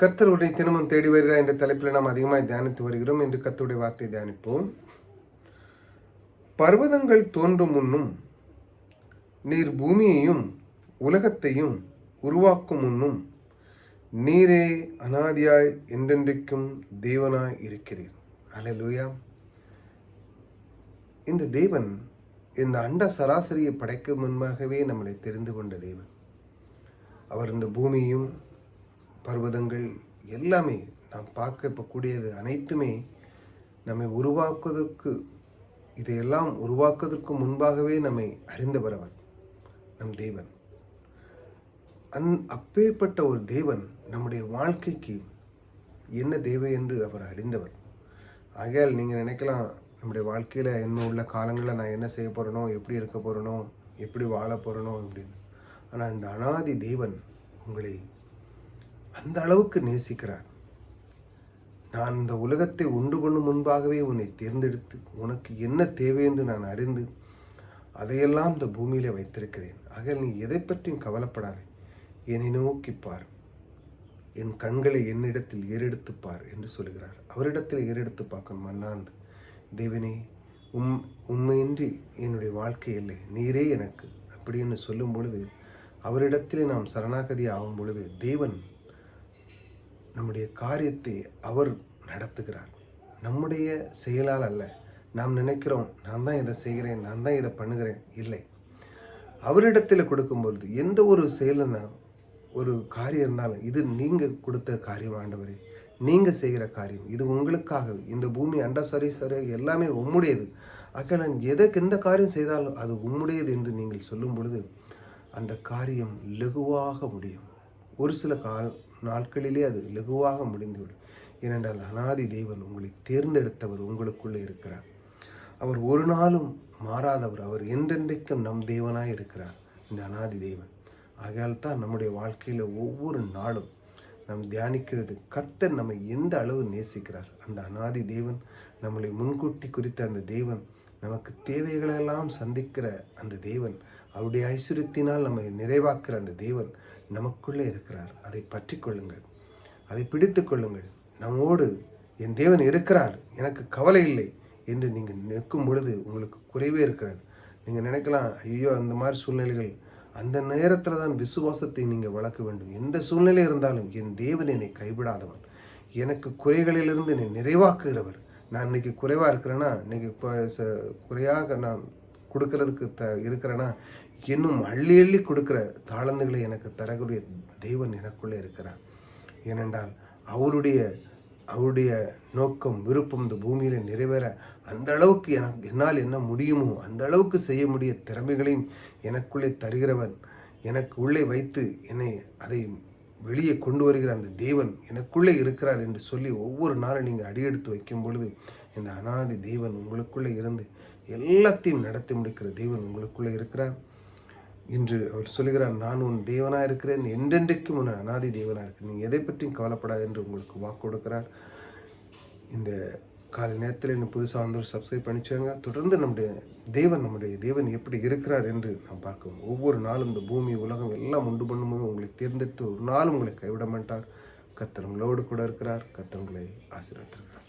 கத்தருடைய தினமும் தேடி வருகிறார் என்ற தலைப்பில் நாம் அதிகமாக தியானித்து வருகிறோம். என்று கத்தருடைய வார்த்தை தியானிப்போம். பர்வதங்கள் தோன்றும் முன்னும் நீர் பூமியையும் உலகத்தையும் உருவாக்கும் முன்னும் நீரே அனாதியாய் என்றென்றைக்கும் தேவனாய் இருக்கிறீர். அல்லேலூயா இந்த தேவன் இந்த அண்ட சராசரியை படைக்கும் முன்பாகவே நம்மளை தெரிந்து கொண்ட தேவன். அவர் இந்த பூமியையும் பர்வதங்கள் எல்லாமே நாம் பார்க்க இப்போ கூடியது அனைத்துமே நம்மை உருவாக்குவதற்கு இதையெல்லாம் உருவாக்குவதற்கு முன்பாகவே நம்மை அறிந்தவரவர் நம் தேவன். அந் அப்பேற்பட்ட ஒரு தேவன் நம்முடைய வாழ்க்கைக்கு என்ன தேவை என்று அவர் அறிந்தவர். ஆகையால் நீங்கள் நினைக்கலாம் நம்முடைய வாழ்க்கையில் என்ன உள்ள காலங்களில் நான் என்ன செய்ய போகிறேனோ எப்படி இருக்க போகிறேனோ எப்படி வாழ போகிறேனோ அப்படின்னு ஆனால் இந்த அனாதி தேவன் உங்களை அந்த அளவுக்கு நேசிக்கிறார். நான் இந்த உலகத்தை உண்டு பண்ணும் முன்பாகவே உன்னை தேர்ந்தெடுத்து உனக்கு என்ன தேவை என்று நான் அறிந்து அதையெல்லாம் இந்த பூமியிலே வைத்திருக்கிறேன். ஆக நீ எதை பற்றியும் கவலைப்படாதே. என்னை நோக்கிப் பார். என் கண்களை என்னிடத்தில் ஏறெடுத்து பார் என்று சொல்கிறார். அவரிடத்தில் ஏறெடுத்து பார்க்கணும் அண்ணாந்து தேவனே உம் உண்மையின்றி என்னுடைய வாழ்க்கை இல்லை. நீரே எனக்கு. அப்படின்னு சொல்லும் பொழுது அவரிடத்திலே நாம் சரணாகதி ஆகும் பொழுது தேவன் நம்முடைய காரியத்தை அவர் நடத்துகிறார். நம்முடைய செயலால் அல்ல. நாம் நினைக்கிறோம் நான் தான் இதை செய்கிறேன் நான் தான் இதை பண்ணுகிறேன். இல்லை. அவரிடத்தில் கொடுக்கும்பொழுது எந்த ஒரு செயலுன்னா ஒரு காரியம் இருந்தாலும் இது நீங்கள் கொடுத்த காரியம் ஆண்டவரே. நீங்கள் செய்கிற காரியம் இது உங்களுக்காக இந்த பூமி அண்ட சரி சரி எல்லாமே உம்முடையது. ஆக நான் எதற்கு எந்த காரியம் செய்தாலும் அது உம்முடையது என்று நீங்கள் சொல்லும் பொழுது அந்த காரியம் லெகுவாக முடியும். ஒரு சில கால் நாட்களிலே அது லகுவாக முடிந்துவிடும். ஏனென்றால் அனாதி தேவன் உங்களை தேர்ந்தெடுத்தவர் உங்களுக்குள்ளே இருக்கிறார். அவர் ஒரு நாளும் மாறாதவர். அவர் என்றென்றைக்கும் நம் தேவனாய் இருக்கிறார். இந்த அனாதி தேவன். ஆகையால் தான் நம்முடைய வாழ்க்கையில் ஒவ்வொரு நாளும் நாம் தியானிக்கிறது. கர்த்தர் நம்மை எந்த அளவு நேசிக்கிறார்? அந்த அனாதி தேவன் நம்மளை முன்கூட்டி குறித்த அந்த தேவன் நமக்கு தேவைகளெல்லாம் சந்திக்கிற அந்த தேவன் அவருடைய ஐஸ்வர்யத்தினால் நம்மை நிறைவாக்குற அந்த தேவன் நமக்குள்ளே இருக்கிறார். அதை பற்றி கொள்ளுங்கள். அதை பிடித்து கொள்ளுங்கள். நம்மோடு என் தேவன் இருக்கிறார். எனக்கு கவலை இல்லை என்று நீங்கள் நிற்கும் பொழுது உங்களுக்கு குறைவே இருக்கிறது நீங்கள் நினைக்கலாம் ஐயோ அந்த மாதிரி சூழ்நிலைகள். அந்த நேரத்தில் தான் விசுவாசத்தை நீங்கள் வளர்க்க வேண்டும். எந்த சூழ்நிலை இருந்தாலும் என் தேவன் என்னை கைவிடாதவன். எனக்கு குறைகளிலிருந்து என்னை நிறைவாக்குகிறவர். நான் இன்னைக்கு குறைவாக இருக்கிறேன்னா இன்றைக்கி இப்போ ச குறையாக நான் கொடுக்கறதுக்கு த இருக்கிறேன்னா இன்னும் அள்ளி அள்ளி கொடுக்குற தாளந்துகளை எனக்கு தரக்கூடிய தெய்வன் எனக்குள்ளே இருக்கிறார். ஏனென்றால் அவருடைய அவருடைய நோக்கம் விருப்பம் இந்த பூமியில் நிறைவேற அந்த அளவுக்கு எனக்கு என்னால் என்ன முடியுமோ அந்த அளவுக்கு செய்ய முடிய திறமைகளையும் எனக்குள்ளே தருகிறவன் எனக்கு உள்ளே வைத்து என்னை அதை வெளியே கொண்டு வருகிற அந்த தேவன் எனக்குள்ளே இருக்கிறார் என்று சொல்லி ஒவ்வொரு நாளும் நீங்கள் அடியெடுத்து வைக்கும் பொழுது இந்த அனாதி தேவன் உங்களுக்குள்ளே இருந்து எல்லாத்தையும் நடத்தி முடிக்கிற தேவன் உங்களுக்குள்ளே இருக்கிறார். இன்று அவர் சொல்லுகிறார் நான் உன் தேவனாக இருக்கிறேன். என்றென்றைக்கும் உன் அனாதி தேவனாக இருக்கிறேன் நீங்கள் எதை பற்றியும் கவலைப்படாது என்று உங்களுக்கு வாக்கு கொடுக்கிறார். இந்த காலை நேரத்தில் இன்னும் புதுசாக வந்து சப்ஸ்கிரைப் பண்ணிச்சாங்க தொடர்ந்து நம்முடைய தேவன் நம்முடைய தேவன் எப்படி இருக்கிறார் என்று நாம் பார்க்கும் ஒவ்வொரு நாளும் இந்த பூமி உலகம் எல்லாம் உண்டு பண்ணும்போது உங்களை தேர்ந்தெடுத்து ஒரு நாளும் உங்களை கைவிட மாட்டார். கத்தர் உங்களோடு கூட இருக்கிறார். கத்தர் உங்களை ஆசீர்வதித்திருக்கிறார்.